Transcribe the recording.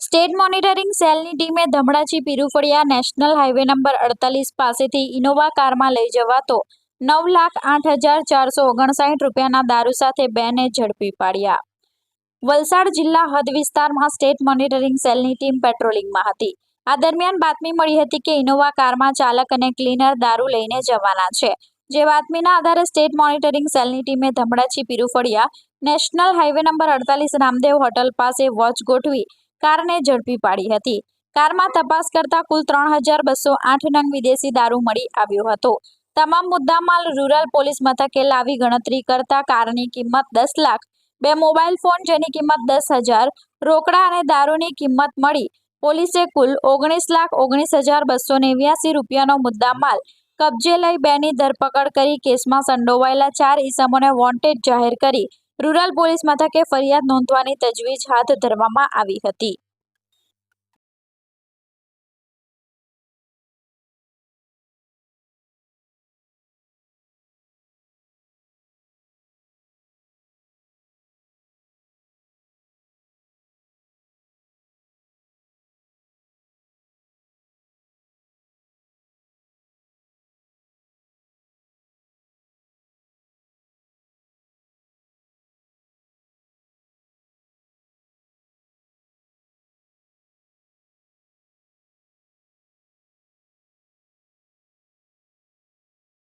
State monitoring સેલની ટીમે Dhamdachi પીરુફળિયા national highway number અડતાલીસ પાસેથી ઇનોવા કારમાં લઈ જવાતો નવ લાખ આઠ હજાર ચારસો ઓગણસાઠ રૂપિયાના દારૂ સાથે બેને ઝડપી પાડ્યા. વલસાડ જિલ્લા હદ વિસ્તારમાં સ્ટેટ મોનિટરિંગ સેલની ટીમ પેટ્રોલિંગમાં હતી. આ દરમિયાન બાતમી મળી હતી કે ઇનોવા કારમાં ચાલક અને ક્લીનર દારૂ લઈને જવાના છે. જે બાતમીના આધારે સ્ટેટ મોનિટરિંગ સેલની ટીમે ધમડાચી પીરુફળિયા નેશનલ હાઈવે નંબર અડતાલીસ રામદેવ હોટલ પાસે વોચ ગોઠવી કારને ઝડપી પાડી હતી. કારમાં તપાસ કરતા કુલ ત્રણ હજાર બસો આઠ નંગ વિદેશી દારૂ મળી આવ્યો હતો. તમામ મુદ્દામાલ રૂરલ પોલીસ મથકે લાવી ગણતરી કરતા કારની કિંમત દસ લાખ, બે મોબાઈલ ફોન જેની કિંમત દસ હજાર, રોકડા અને દારૂની કિંમત મળી. પોલીસે કુલ ઓગણીસ લાખ ઓગણીસ હજાર બસો નેવ્યાસી રૂપિયાનો મુદ્દામાલ કબજે લઈ બેની ધરપકડ કરી કેસમાં સંડોવાયેલા ચાર ઈસમોને વોન્ટેડ જાહેર કરી. રૂરલ પોલીસ મથકે ફરિયાદ નોંધવાની તજવીજ હાથ ધરવામાં આવી હતી.